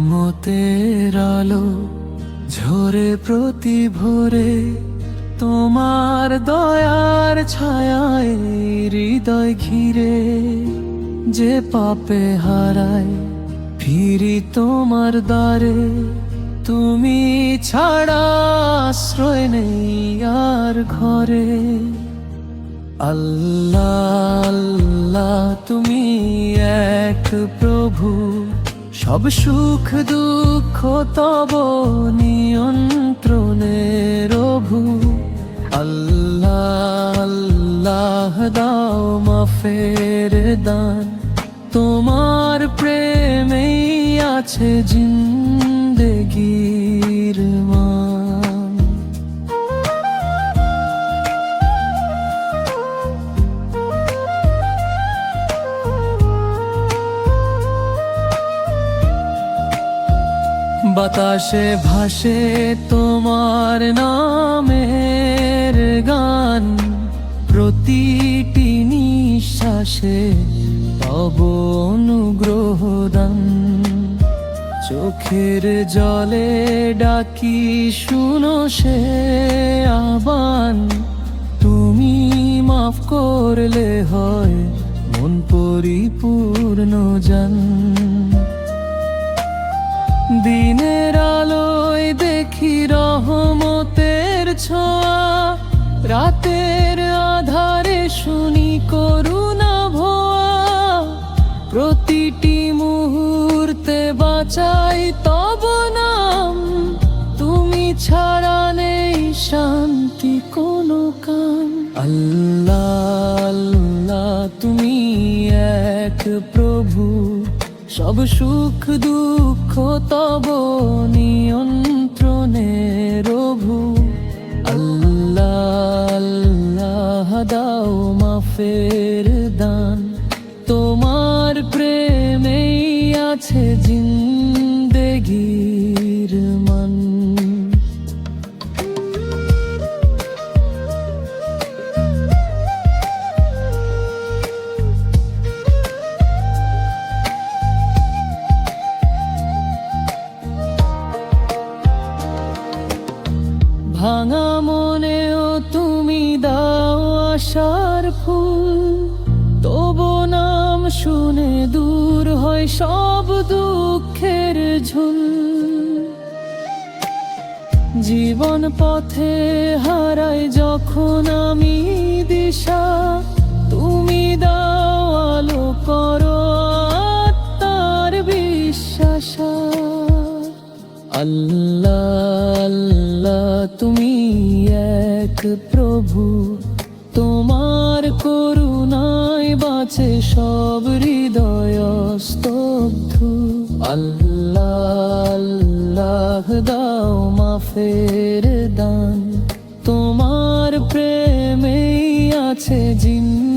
আলো ঝরে প্রতি ভোরে তোমার দয়ার ছায়ায় হৃদয় ঘিরে যে পাপে হারায় ফিরি তোমার দ্বারে। তুমি ছাড়া আশ্রয় নেই আর ঘরে। আল্লাহ আল্লাহ, তুমি এক প্রভু। সব সুখ দুঃখ তব নিয়ন্ত্রণে প্রভু আল্লাহ আল্লাহ, দাও মাফের দান। তোমার প্রেমেই আছে জিন্দেগির বাতাসে ভাসে তোমার নামের গান। প্রতিটি নিঃশ্বাসে তব অনুগ্রহ দান। চোখের জলে ডাকি শুনো সে আবান তুমি মাফ করলে হয় মন পরিপূর্ণ জান। ছোঁয়া। রাতের আধারে শুনি করুণা ভোয়া। প্রতিটি মুহূর্তে বাঁচাই তব নাম। তুমি ছাড়া নেই শান্তি কোনো কাম। আল্লাহ আল্লাহ তুমি এক প্রভু। সব সুখ দুঃখ তব নিয়ন্ত্রণে রভু আল্লাহ আল্লাহ দাও মাফের দান তোমার প্রেমেই আছে জিন্দেগির মান। ভাঙা তুমি দাও আশার ফুল, তবু নাম শুনে দূর হয় সব দুঃখের ঝুল। জীবন পথে হারাই যখন আমি দিশা, তুমি দাও আলো করো তার বিশ্বাসা। আল্লাহ এক প্রভু, তোমার করুণায় বাঁচে সব হৃদয় স্তব্ধ। আল্লাহ আল্লাহ দাও মাফের দান। তোমার প্রেমেই আছে জিন